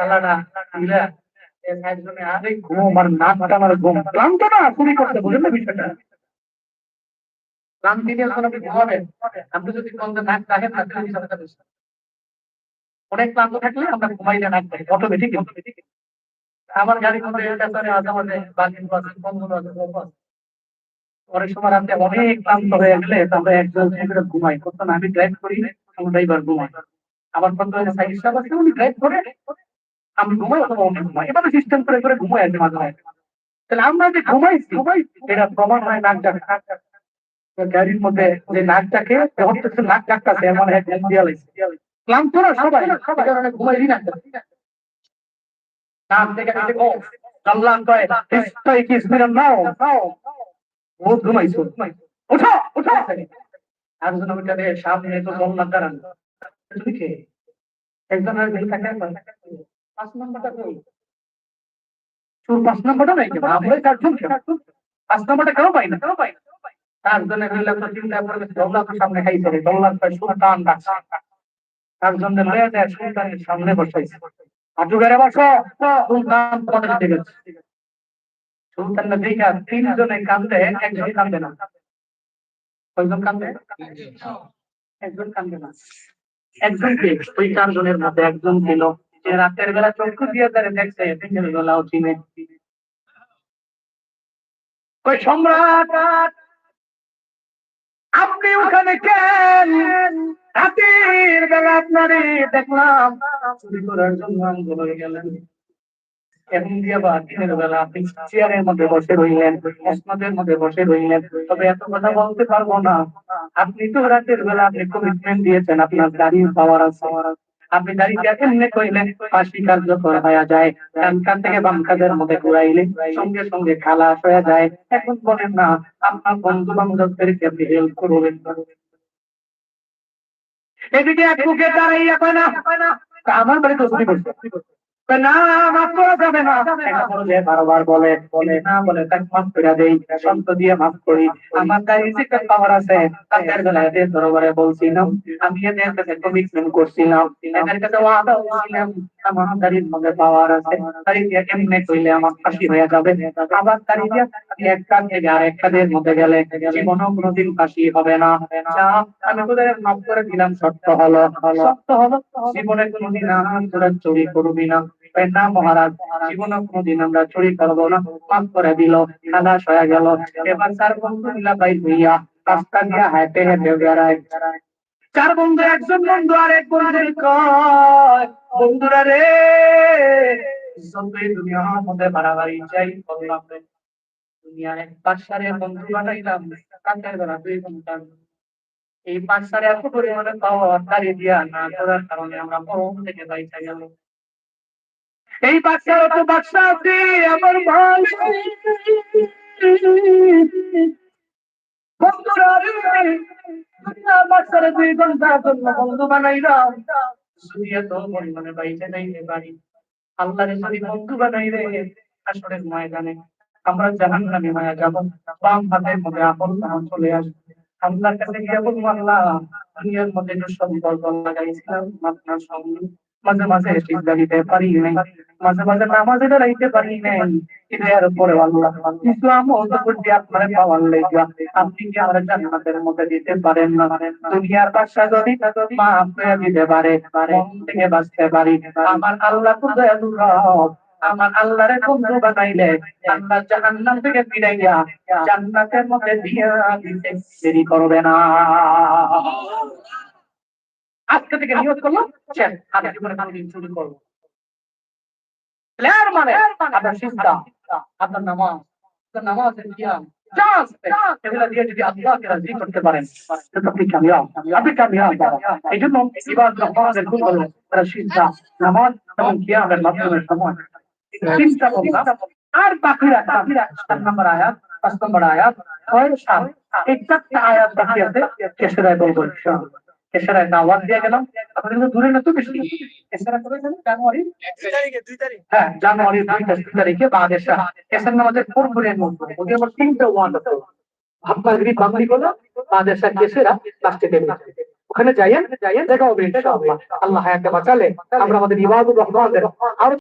আমার কোন অনেক ক্লান্ত থাকলে আমরা অটোমেটিক আমার বন্ধুরা আছে অনেক সময় রাতে অনেক ক্লান্ত হয়ে গেলে আমরা একজন ঘুমাই। করতাম আমি ড্রাইভ করি ড্রাইভার ঘুমাই আমার বন্ধু সাইড স্টাফ আছে উনি ড্রাইভ করে। আমি ঘুমাই অথবা অন্য ঘুমাই। এভাবে সিস্টেম করে করে ঘুমাই আর মাঝে মাঝে। তাহলে আমরা যে ঘুমাই ঘুমাই এটা প্রমাণ হয় নাক ডাক। গাড়ির মধ্যে যে নাক ডাকে হচ্ছে নাক ডাকতেছে এমন এক দিয়া ক্লান্ত না সবাই? সবাই ঘুমাই দিই নাম থেকে নিচে গো ঘুমাইছো। ওঠো ওঠো একজন পাঁচ নম্বরটা কই? পাঁচ নম্বরটা নাই কেন আমরা চারজন পাঁচ নম্বরটা কেন পাই না? কেন পাই না তার জন্য বললাম তো চিন্তা করে দৌলা তো সামনে খাইছে তার জন্য লয়ে সুলতানের সামনে বসাইছে। আটু গেড়ে বসো। সুলতান তোমাদের দিকে সুলতান না দেখা তিনজনে কান্দে একজন কান্দে না। কয়জন কান্দে? একজন কান্দে না। একজন কে? ওই চারজনের মধ্যে একজন ছিল। রাতের বেলা চক্ষু দিয়ে তারা দেখছে সম্রাট, আপনি ওখানে কেন? রাতের বেলা আপনারে দেখলাম, চুরি করার জন্য গেলেন। আপনি বসে রইলেন মধ্যে বসে রইলেন। তবে এত কথা বলতে পারব না। আপনি তো রাতের বেলা আপনি কমিটমেন্ট দিয়েছেন, আপনার গাড়ির পাওয়ার আছে। আপনি গাড়িতে এমনি কইলেন ফাঁসি কার্যকর হয়ে যায়। ডানকান থেকে বাম কাজের মধ্যে ঘুরাইলে সঙ্গে সঙ্গে খালাস হয়ে যায়। এখন বলেন না, আপনার বন্ধু বান্ধবদেরকে আপনি হেল্প করবেন এদিকে এক বুকে দাঁড়াইয়া কয় না আমার বাড়িতে চুরি করছে না মাফ করা যাবে না। বলে বারবার বলে বলে না বলে তাকে মাফ করে দেই শব্দ দিয়ে মাফ করি। আমার কাছে রিজিকের পাওয়ার আছে তাদের বেলায় দরবারে বলছিলাম আমি এদের কাছে কমিটমেন্ট করছিলাম। এদের কাছে ওয়াদা করছিলাম আমার গাড়ির মধ্যে পাওয়ার আছে। গাড়ি দিয়ে কেমনে কইলে আমার ফাঁসি হয়ে যাবে। আবার গাড়ি দিয়ে আমি এক কাজ থেকে আর এক কাজের মধ্যে গেলে জীবনও কোনোদিন ফাঁসি হবে না। আমি তোদের মাফ করে দিলাম সত্য হলো সত্য হলো জীবনে কোনোদিন চুরি করবি না। না মহারাজ, জীবনে কোনোদিন আমরা চুরি করব না, মাফ করে দিল গেল। এবার বন্ধু হইয়া রাস্তা দিয়া হেঁটে বেড়ায়। চার বন্ধু, একজন বন্ধু আর এক বন্ধুর রে দুই ঘণ্টা এই এত পরিমাণে পাওয়া দাঁড়িয়ে দিয়া না করার কারণে আমরা পরম থেকে বাইচা গেল এই বাচ্চারা তো বাচ্চা আছে আমার ভাই। বন্ধু যদি বন্ধু বানাই রে আসলে ময়দানে। আমরা জাহান নামে মায়া যাব, বাম হাতের মধ্যে আপন চলে আসবে। আল্লাহর কাছে দুনিয়ার মধ্যে সম্পর্ক লাগাইছিলাম, আপনার সঙ্গে। মাঝে মাঝে দিতে পারি নাই। মাঝে মাঝে নামাজে দাঁড়াইতে পারি নাই। কিন্তু এর পরে আল্লাহ ইসলাম করতে আপনার পাওয়ার লেগা। আপনি কি আমরা জান্নাতের মধ্যে দিতে পারেন না? দুনিয়ার বাদশা যদি মাফ করে দিতে পারে। মন থেকে বাঁচতে পারি। আমার আল্লাহ দয়ালু রব। আমার আল্লাহরে বন্ধু বানাইলে, আল্লাহ জাহান্নাম থেকে ফিরাইয়া জান্নাতের মধ্যে দিতে দেরি করবে না। আজকে থেকে নিয়ত করল জীবনে কোনোদিন চুরি করব। প্লেয়ার মানে আপনার সিজদা আপনার নামাজ আপনার নামাজের জ্ঞান যা আছে, এগুলা দিয়ে যদি আল্লাহকে রাজি করতে পারেন তাহলে আপনি কামিয়াব আপনি কামিয়াব বাবা। এই জন্য ইবাদত নামাজের গুণ হলো তারা সিজদা নামাজ এবং জ্ঞানের মাধ্যমে সময় তিনটা বললাম আর বাকিরা বাকিরা চার নম্বর আয়াত পাঁচ নম্বর আয়াত ছয় সাত এই চারটা আয়াত বাকি আছে কেসরায় বলব ইনশাআল্লাহ কেসরায় দাওয়াত দিয়ে গেলাম আপনাদের কিন্তু দূরে না তো বেশি কেসরা কবে জানুয়ারি হ্যাঁ জানুয়ারির দুই তারিখে বাংলাদেশে এসএন নামাজের পুরোপুরি মধ্যে ওদের আবার তিনটে ওয়ান আছে। আপনার যদি বাঙালি গুলো বাংলাদেশের কেসেরা লাস্টে দেবে। ওখানে যাইয়েন যাইয়েন দেখা হবে ইনশাআল্লাহ। আল্লাহ হায়াতে বাঁচালে আমরা আমাদের ইবাদুর রহমানদের আরও